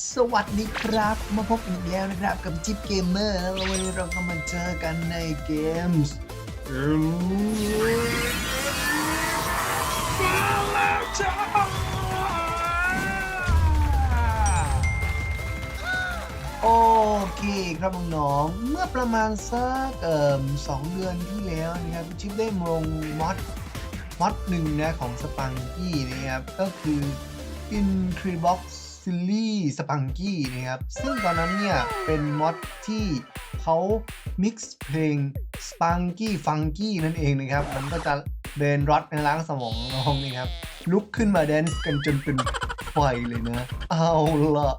สวัสดีครับ มาพบกันอีกแล้วนะครับกับจิ๊บเกมเมอร์แล้ววันนี้เราก็มาเจอกันในเกมส์โอเคครับน้องๆเมื่อประมาณสักเอ่อสองเดือนที่แล้วนะครับจิ๊บได้ลงมอดมอดหนึ่งนะของสปังกี้นะครับก็คือ Increbox ซิลลี่สปังกี้นะครับ ซึ่งตอนนั้นเนี่ย เป็นมอดที่เขามิกซ์เพลงสปังกี้ฟังกี้นั่นเองนะครับ มันก็จะเบนรอดในล้างสมองน้องนี่ครับ ลุกขึ้นมาแดนซ์กันจนเป็นไฟเลยนะ เอาละ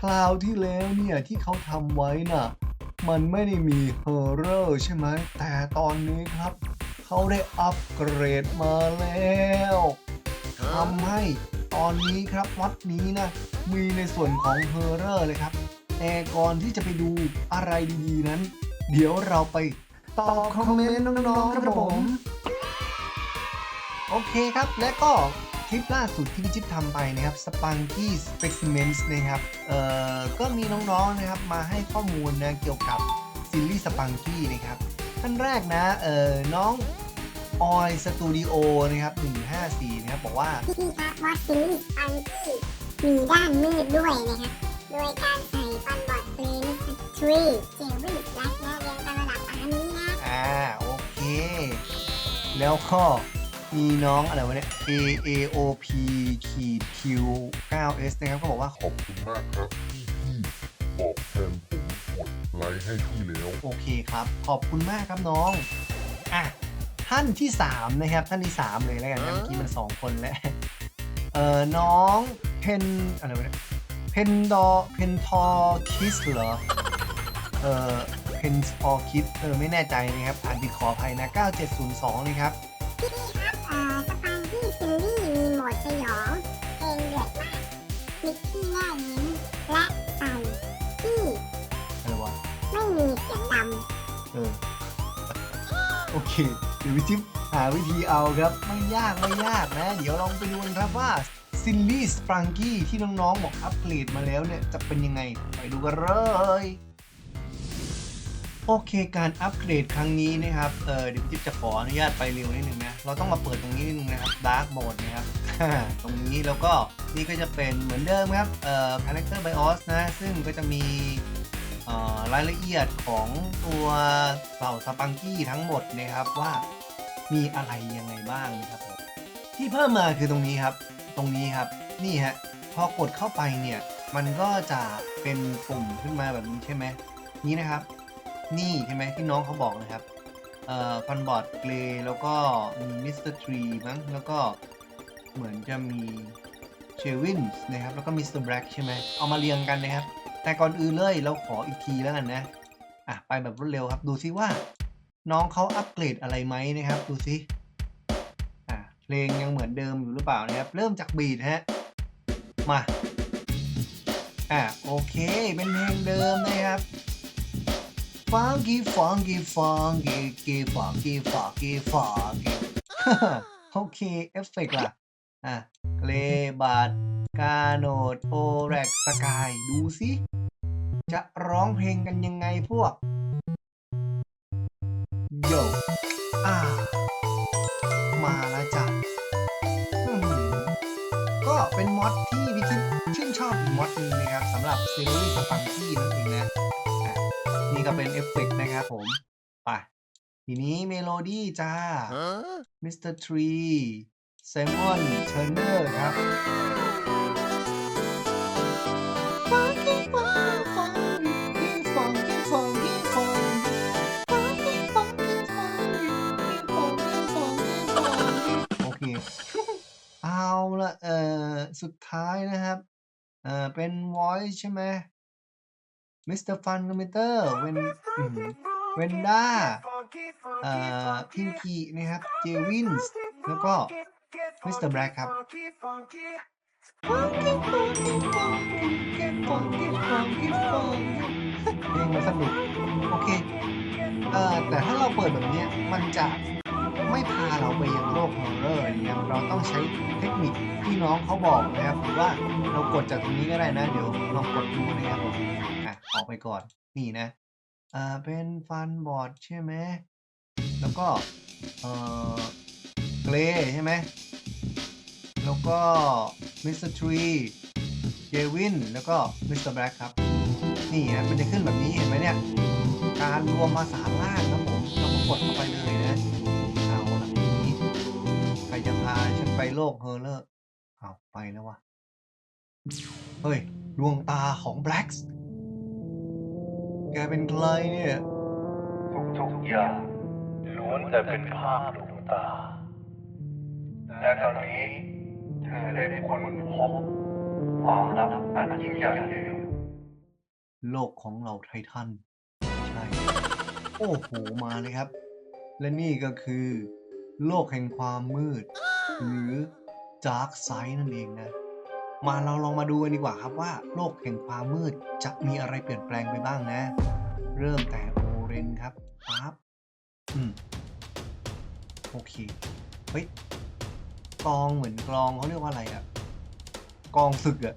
คราวที่แล้วเนี่ย ที่เขาทำไว้น่ะ มันไม่ได้มีเฮอร์เรอร์ใช่ไหม แต่ตอนนี้ครับ เขาได้อัปเกรดมาแล้ว ทำให้ตอนนี้ครับวัดนี้นะมีในส่วนของเฮอร์เรอร์เลยครับ แต่ก่อนที่จะไปดูอะไรดีๆนั้น เดี๋ยวเราไปตอบคอมเมนต์น้องๆครับผมโอเคครับ และก็คลิปล่าสุดที่พี่จิ๊บทำไปนะครับ Spunky Specimens นะครับเอ่อก็มีน้องๆนะครับมาให้ข้อมูลนะเกี่ยวกับซีรีส์ Spunky นะครับท่านแรกนะเอ่อน้อง ออยสตูดิโอนะครับ 154 นะครับ บอกว่าพี่ครับวอตซีรีส์อันที่มีด้านมืดด้วยนะครับ โดยการใส่ฟันบอดเพลงทรีเจลวิลและและเรียงตามระดับตามนี้นะ อ่า โอเค แล้วก็มีน้องอะไรวะเนี่ย A A O P ขีด Q 9 S นะครับก็บอกว่าขอบคุณมากครับที่พี่บอกแทนผมกดไลค์ให้พี่แล้ว โอเคครับ ขอบคุณมากครับน้อง อะ ท่านที่3นะครับท่านที่ 3 เลยแล้วกันนะเมื่อกี้มัน 2 คนแล้วเอ่อน้องเพนอะไรวะเนี่ยเพนดอเพนทอคิสเหรอเอ่อเพนทอคิสเออไม่แน่ใจนะครับอ่านผิดขออภัยนะ 9702นะครับพี่ครับเอ่อสปังที่ซีรีส์มีโหมดสยองเพลงเดือดมากมิกที่แน่ยิ้มและใส่ที่อะไรวะไม่มีเสียงดเออโอเค เดี๋ยววิจิปหาวิธีเอาครับ ไม่ยากไม่ยากนะ เดี๋ยวลองไปดูกันครับว่าซิลลี่สปรังกี้ที่น้องๆบอกอัปเกรดมาแล้วเนี่ย จะเป็นยังไง ไปดูกันเลยโอเค การอัปเกรดครั้งนี้นะครับ เออเดี๋ยวจิ๊บจะขออนุญาตไปเร็วนิดนึงนะ เราต้องมาเปิดตรงนี้นิดนึงนะครับ Dark Mode นะครับ ตรงนี้แล้วก็นี่ก็จะเป็นเหมือนเดิมครับ เอ่อ Character BIOS นะ ซึ่งก็จะมีเอ่อรายละเอียดของตัวเหล่าสปังกี้ทั้งหมดนะครับว่า มีอะไรยังไงบ้างนะครับผมที่เพิ่มมาคือตรงนี้ครับ ตรงนี้ครับ นี่ฮะ พอกดเข้าไปเนี่ย มันก็จะเป็นปุ่มขึ้นมาแบบนี้ใช่ไหมนี้นะครับ นี่ใช่ไหมที่น้องเขาบอกนะครับ เอ่อฟันบอร์ดเกรแล้วก็มีมิสเตอร์ทรีมั้ง แล้วก็เหมือนจะมีเชวินส์นะครับ แล้วก็มิสเตอร์แบล็กใช่ไหม เอามาเรียงกันนะครับ แต่ก่อนอื่นเลยเราขออีกทีแล้วกันนะ อะ ไปแบบรวดเร็วครับ ดูซิว่า น้องเขาอัปเกรดอะไรไหมนะครับ ดูซิอะเพลงยังเหมือนเดิมอยู่หรือเปล่านะครับ เริ่มจากบีทฮะ มาอะโอเค เป็นเพลงเดิมนะครับ funky funky funky funky funky funky funky โอเคเอฟเฟกต์ล่ะอะเกรบัดกาโนดโอแร็กสกาย ดูสิ จะร้องเพลงกันยังไงพวก โยอ่า มาแล้วจ้ะอืมก็เป็นมอดที่พี่ทิพย์ชื่นชอบอีกมอดหนึงนะครับสำหรับซีรีส์สปังกี้นั่นเองนะอะนี่ก็เป็นเอฟเฟกต์นะครับผมไปทีนี้เมโลดี้จ้ามิสเตอร์ทรีไซมอนเทอร์เนอร์ครับ เอาละเอ่อสุดท้ายนะครับเอ่อเป็น voice ใช่ไหม Mr. Fundameter เวนเวนด้าเอ่อพิงกี้นะครับ เจวินส์แล้วก็ Mr. Black ครับ Funky, funky, funky, funky, funky, funky เพลงมันสนุก โอเค เอ่อแต่ถ้าเราเปิดแบบเนี้ยมันจะ ไม่พาเราไปยังโลกฮอร์เรอร์อย่างเงี้ยเราต้องใช้เทคนิคที่น้องเขาบอกนะครับหรือว่าเรากดจากตรงนี้ก็ได้นะ เดี๋ยวลองกดดูนะครับผมอะออกไปก่อนนี่นะอ่าเป็นฟันบอร์ดใช่ไหมแล้วก็เอ่อเกรใช่ไหมแล้วก็มิสเตอร์ทรีเกวินแล้วก็มิสเตอร์แบล็กครับ นี่ฮะมันจะขึ้นแบบนี้เห็นไหมเนี่ย การรวมภาษาล่างครับผมเราก็กดเข้าไปเลย ไปโลกเฮอร์เลอร์เอาไปแล้ววะ เฮ้ย ดวงตาของแบล็กส์แกเป็นใครเนี่ย ทุกๆอย่างล้วนแต่เป็นภาพลวงตา และตอนนี้เธอได้ค้นพบความลับอันยิ่งใหญ่เลยโลกของเราไททัน ใช่ โอ้โห มาเลยครับ และนี่ก็คือ โลกแห่งความมืด หรือ Dark Side นั่นเองนะ มาเราลองมาดูกันดีกว่าครับว่า โลกแห่งความมืดจะมีอะไรเปลี่ยนแปลงไปบ้างนะ เริ่มแต่โอเรนครับปั๊บอืมโอเค เฮ้ยกองเหมือนกลองเขาเรียกว่าอะไรอะกองศึกอะ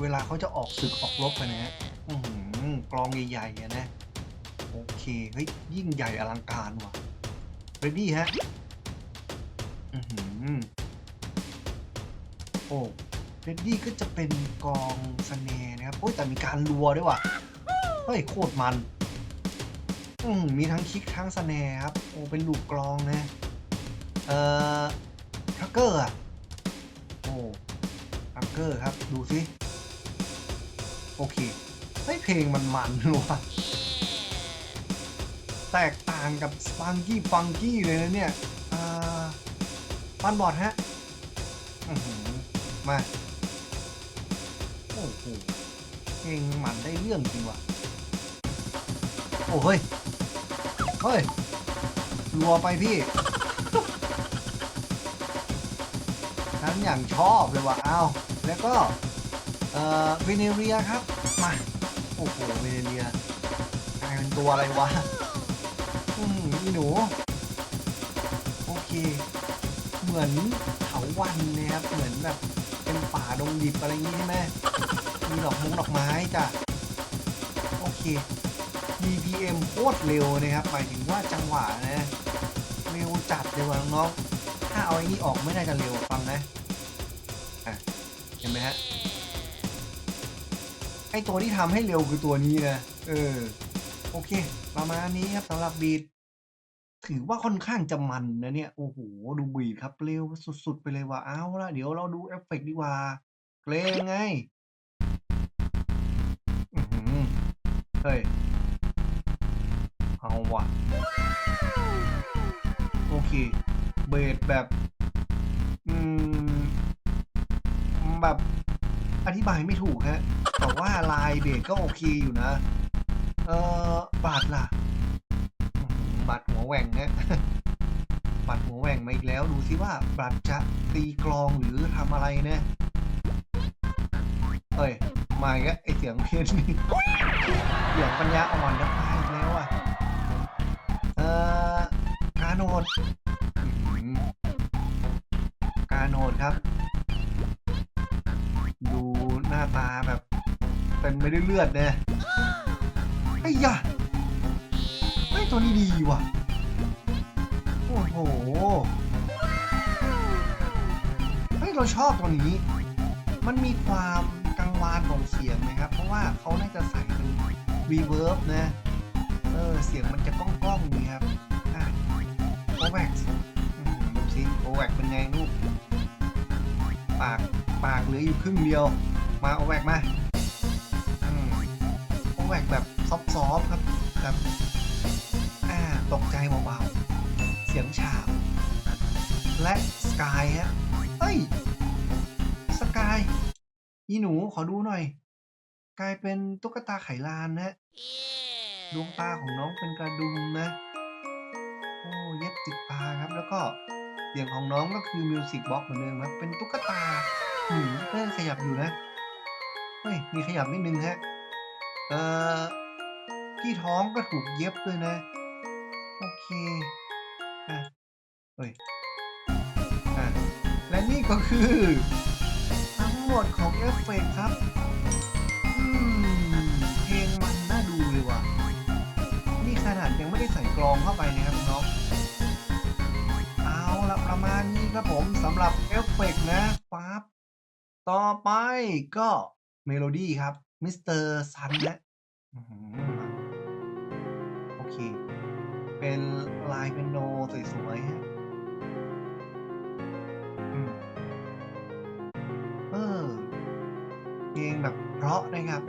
เวลาเขาจะออกศึกออกรบกันนะฮะอือหือกลองใหญ่ๆอะนะ โอเค เฮ้ย ยิ่งใหญ่อลังการว่ะเรดดี้ฮะ อือหือโอ้เรดดี้ก็จะเป็นกองสเนร์นะครับโอ้ยแต่มีการรัวด้วยว่ะ เฮ้ย โคตรมัน อืมมีทั้งคิกทั้งสเนร์ครับ โอ้เป็นลูกกลองนะ เอ่อทักเกอร์อะโอ้ทักเกอร์ครับ ดูสิ โอเคเฮ้ยเพลงมันมันว่ะแตกต่างกับสปังกี้ฟังกี้เลยนะเนี่ย ฟันบอร์ดฮะอื้อหือมาโอ้โหเพลงมันได้เรื่องจริงว่ะโอ้เฮ้ยเฮ้ยรัวไปพี่ฉันอย่างชอบเลยว่ะเอาแล้วก็ เอ่อเวเนเรียครับ มา โอ้โหเวเนเรียกลายเป็นตัวอะไรวะ อืมอีหนูโอเคเห มือนเถาวันนะครับ เหมือนแบบเป็นป่าดงดิบอะไรอย่างงี้ใช่ไหมมีดอกมงดอกไม้จ้ะ โอเค BPM โคตรเร็วนะครับ หมายถึงว่าจังหวะนะเร็วจัดเลยว่ะน้องๆถ้าเอาไอ้นี่ออกไม่ได้จะเร็วฟังนะ อะ เห็นไหมฮะ ไอตัวที่ทำให้เร็วคือตัวนี้นะ เออ โอเค ประมาณนี้ครับสำหรับบีด ถือว่าค่อนข้างจะมันนะเนี่ย โอ้โหดูบีดครับ เร็วสุด ๆ ไปเลยว่ะ เอาละเดี๋ยวเราดูเอฟเฟกต์ดีกว่า เกรงไง อือหือ เฮ้ย เอาว่ะ โอเค เบสแบบ อืม แบบ อธิบายไม่ถูกฮะ แต่ว่าลายเบสก็โอเคอยู่นะ เออบาดล่ะ บาดหัวแหว่งฮะบาดหัวแหว่งมาอีกแล้วดูซิว่าบาดจะตีกลองหรือทำอะไรนะเอ้ยมาอีกแล้วไอเสียงเพี้ยนนี่เสียงปัญญาอ่อนนะมาอีกแล้วอะเอ่อกาโนดกาโนดครับ ดูหน้าตาแบบเต็มไปด้วยเลือดเนี่ยไอ้ยะ ตัวนี้ดีว่ะ โอ้โห เฮ้ย เราชอบตัวนี้ มันมีความกังวานของเสียงนะครับ เพราะว่าเขาน่าจะใส่เป็นรีเวิร์บนะ เออ เสียงมันจะก้องก้องๆนี่ครับโอแว็กดูสิโอแว็กเป็นไงลูก ปาก ปากเหลืออยู่ครึ่งเดียว มาโอแวกมาโอแวกแบบซอฟๆครับแบบ ตกใจเบาๆ เสียงฉาบ และสกายฮะเฮ้ย สกายอีหนูขอดูหน่อย กลายเป็นตุ๊กตาไขลานนะฮะดวงตาของน้องเป็นกระดุมนะ โอ้เย็บติดตาครับ แล้วก็เสียงของน้องก็คือมิวสิกบ็อกเหมือนเดิมครับ เป็นตุ๊กตาหืมก็ยังขยับอยู่นะ เฮ้ย มีขยับนิดนึงฮะ เอ่อที่ท้องก็ถูกเย็บด้วยนะ โอเคอะเฮ้ยอะและนี่ก็คือ ทั้งหมดของเอฟเฟกต์ครับอืมเพลงมันน่าดูเลยว่ะนี่ขนาดยังไม่ได้ใส่กลองเข้าไปนะครับน้องเอาละประมาณนี้ครับผมสำหรับเอฟเฟกต์นะปั๊บต่อไปก็เมโลดี้ครับมิสเตอร์ซันนะโอเค เป็นลายเป็นโนสวยๆฮะอืมเออเพลงแบบเพราะนะครับ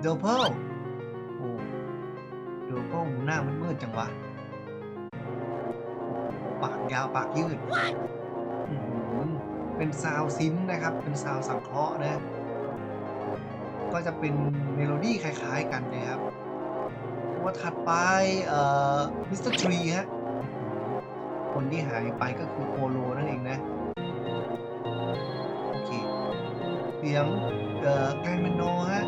เดลเพลโอ้เดลเพลหน้ามันมืดๆจังวะ ปากยาวปากยืดอื้อหือเป็นซาวซินนะครับ เป็นซาวสังเคราะห์นะ ก็จะเป็นเมโลดี้คล้ายๆกันนะครับ ตัวถัดไปเอ่อมิสเตอร์ทรีฮะ คนที่หายไปก็คือโปโลนั่นเองนะ โอเค เสียงเอ่อแกรนเมโนฮะ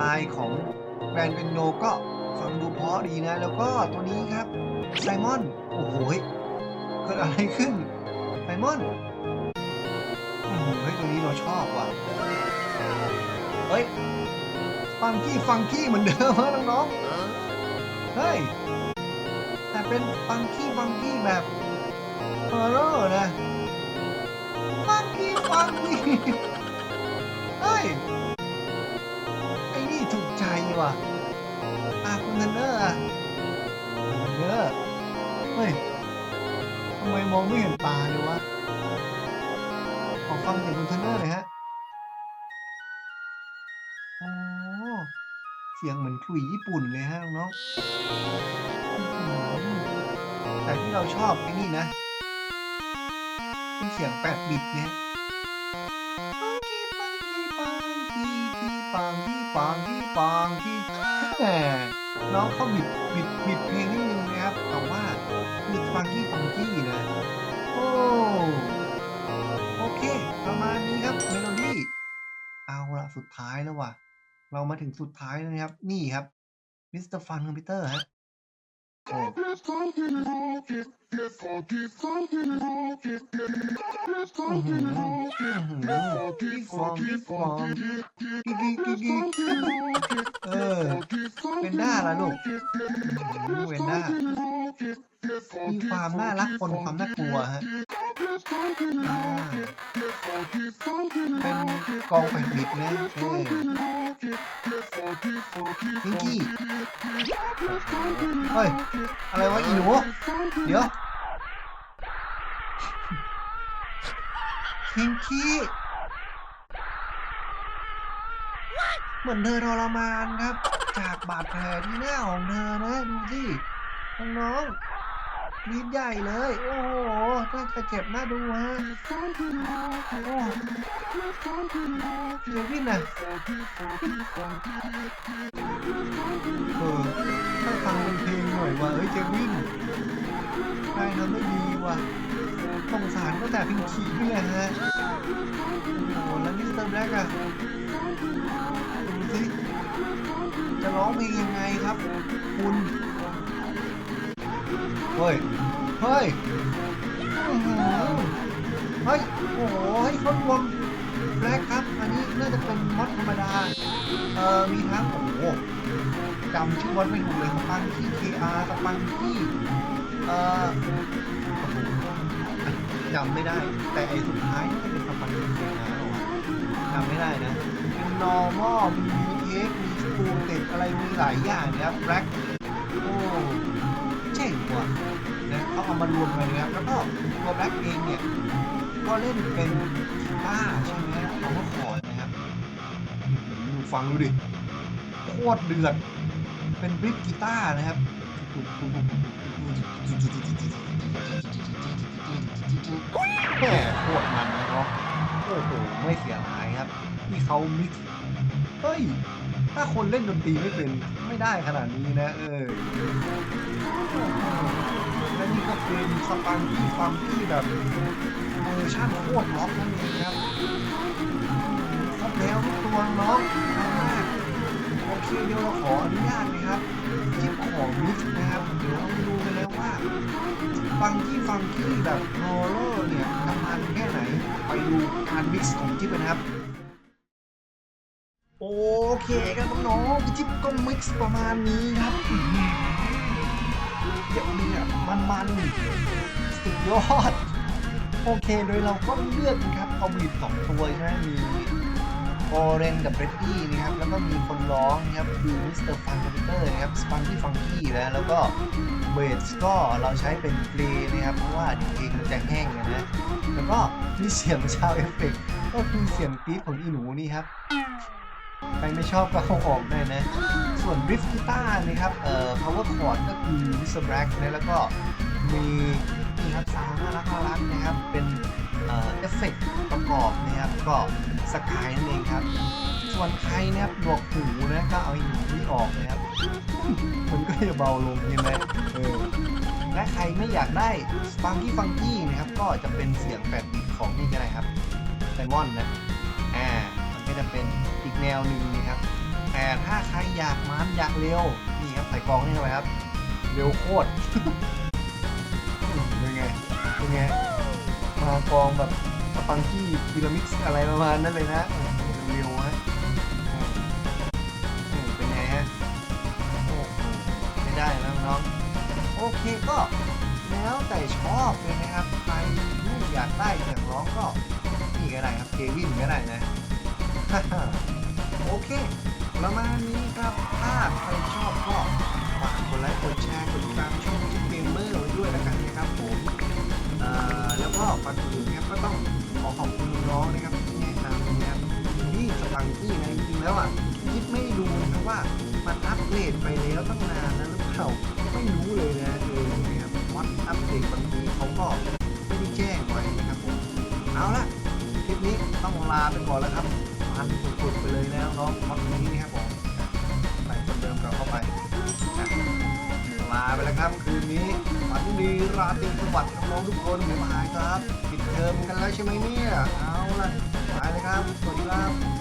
ลายของแกรนเป็นโนก็ฟังดูเพาะดีนะ แล้วก็ตัวนี้ครับไซมอน โอ้โหเกิดอะไรขึ้นไซมอนอืมเฮ้ยตัวนี้เราชอบว่ะ เฮ้ย ฟังกี้ฟังกี้เหมือนเดิมฮะน้องๆ เฮ้ย แต่เป็นฟังกี้ฟังกี้แบบฮอร์เรอร์นะ ฟังกี้ฟังกี้ เฮ้ย ไอ้นี่ถูกใจว่ะอาคุณเทนเนอร์อะเนเนอร์เฮ้ยทำไมมองไม่เห็นตาเลยวะ ขอฟังเสียงคุณเทนเนอร์หน่อยฮะ เสียงเหมือนขลุ่ยญี่ปุ่นเลยฮะน้องแต่ที่เราชอบไอ้นี่นะเป็นเสียงแปดบิตเนี่ยปังกี้ปังกี้ปังกี้กี้ปังกี้ปังกี้ปังกี้แหมน้องเขาบิดบิดบิดเพลงนิดนึงนะครับแต่ว่าบิดฟังกี้ฟังกี้นะโอ้โอเค ประมาณนี้ครับเมโลดี้เอาละสุดท้ายแล้วว่ะ เรามาถึงสุดท้ายแล้วนะครับ นี่ครับมิสเตอร์ฟันคอมพิวเตอร์ฮะโอ้อื้อหืออื้อหือกิ๊กฟองกิ๊กฟองกิ๊กกิ๊กกิ๊กกิ๊กเออเวนด้าละลูกอื้อหือเวนด้ามีความน่ารักปนความน่ากลัวฮะ เป็นกองแผ่นบิดนะเออพิงกี้เฮ้ย อะไรวะอีหนูเดี๋ยวพิงกี้เหมือนเธอทรมานครับ จากบาดแผลที่หน้าของเธอนะ ดูสิน้องๆ นิดใหญ่เลย โอ้โหน่าจะเจ็บน่าดูฮะโอ้เจวินน่ะเออให้ฟังเป็นเพลงหน่อยว่า เอ้ยเจวินนายทำได้ดีว่ะสงสารก็แต่พิงคีนี่แหละฮะ โอ้โหแล้วมิสเตอร์แบล็กอะดูสิจะร้องเพลงยังไงครับ คุณ เฮ้ย เฮ้ยห้อหือเฮ้ย โอ้โหเฮ้ยเขารวมแบล็กครับ อันนี้น่าจะเป็นมอดธรรมดา เอ่อ มีทั้งโอ้โหจำชื่อมอดไม่ถูกเลยสปังที่ KR สปังที่ เอ่อจำไม่ได้ แต่ไอ้สุดท้ายนี่จะเป็นสปังที่ KR หรอจำไม่ได้นะเป็น normal มีเอ็กมีสกูเต็ดอะไรมีหลายอย่างนะครับแบล็กโอ้ เจ๋งว่ะนะเขาเอามารวมกันนะครับแล้วก็ตัวแบล็กเองเนี่ยก็เล่นเป็นกีตาร์ใช่ไหมเอาว่าคอดนะครับอื้อหือฟังดูดิโคตรเดือดเป็นบริฟกีตาร์นะครับแหมโคตรมันนะเนาะโอ้โหไม่เสียหายครับที่เขามิกเฮ้ย ถ้าคนเล่นดนตรีไม่เป็น ไม่ได้ขนาดนี้นะ เออ ก็เป็นสปังที่ฟังที่แบบเวอร์ชันโคตรล็อกนั่นเองครับครบแล้วทุกตัวน้องมากโอเคเดี๋ยวเราขออนุญาตนะครับคลิปของมิกซ์นะครับ เดี๋ยวเราดูกันแล้วว่าฟังที่ฟังที่แบบฮอลเลอร์เนี่ยดูการมิกซ์ของจิ๊บนะครับโอเคครับน้องๆจิ๊บก็มิกซ์ประมาณนี้ครับ เดี๋ยวนี่ยมันสุดยอด โอเคโดยเราก็เลือกนะครับเอาบีบสองตัวใช่ไหมมีโอเรนกับเบรดดี้นะครับ แล้วก็มีคนร้องนะครับคือมิสเตอร์ฟันคอมพิวเตอร์นะครับสปันที่ฟังกี้แล้วแล้วก็เบสก็เราใช้เป็นเพลนะครับ เพราะว่าเดี๋ยวเพลงมันจะแห้งนะแล้วก็มีเสียงชาวเอฟเฟกต์ก็คือเสียงกรี๊ดของอีหนูนี่ครับ ใครไม่ชอบก็เอาออกได้นะ ส่วนริฟกีตาร์นะครับ เอ่อ power chord ก็คือ Mr. Black นะแล้วก็มีนี่ครับซาวน่ารักน่ารักนะครับ เป็นเอ่อเอฟเฟกต์ประกอบนะครับ ก็สกายนั่นเองครับ ส่วนใครนะครับหนวกหูนะก็เอาอ้หนูนี่ออกนะครับ มันก็จะเบาลงใช่ไหมเออและใครไม่อยากได้สปังกี้ฟังกี้นะครับ ก็จะเป็นเสียงแปดบิตของนี่ก็ได้ครับไซมอนนะ อ่า จะเป็นอีกแนวหนึ่งนะครับแต่ถ้าใครอยากมันอยากเร็วนี่ครับใส่กองนี่เข้าไปครับ เร็วโคตรเป็นไงเป็นไงมากองแบบสปังกี้พีระมิดอะไรประมาณนั้นเลยนะเร็วฮะอืมอืมเป็นไงฮะโอ้ไม่ได้แล้วน้องโอเคก็แล้วแต่ชอบเลยนะครับใครอยากได้เสียงร้องก็นี่ก็ได้ครับเควินก็ได้นะ โอเค ประมาณนี้ครับ ถ้าใครชอบก็ฝากกดไลค์ กดแชร์ กดติดตามช่องจิ๊บเกมเมอร์ไว้ด้วยล้วกันนะครับผมแล้วก็ก่อนอื่นนะครับก็ต้องขอขอบคุณน้องนะครับที่แนะนำนะครับที่สปังกี้นะจริงๆแล้วอะจิ๊บไม่ดูนะครับว่ามันอัปเดไปแล้วตั้งนานนะหรือเปล่าไม่รู้เลยนะเออนะครับวัดอัปเดตบางทีเขาก็ไม่ได้แจ้งไว้นะครับผมเอาละคลิปนี้ต้องลาไปก่อนแล้วครับ เลยนะครับน้องพับนี้นะครับผมใส่เดิมกลับเข้าไปลาไปแล้วครับคืนนี้ฝันดีราตรีสวัสดิ์น้องทุกคนบ๊ายบาครับปิดเทอมกันแล้วใช่ไหมเนี่ยเอาล่ะไปเลยครับสวัสดีครับ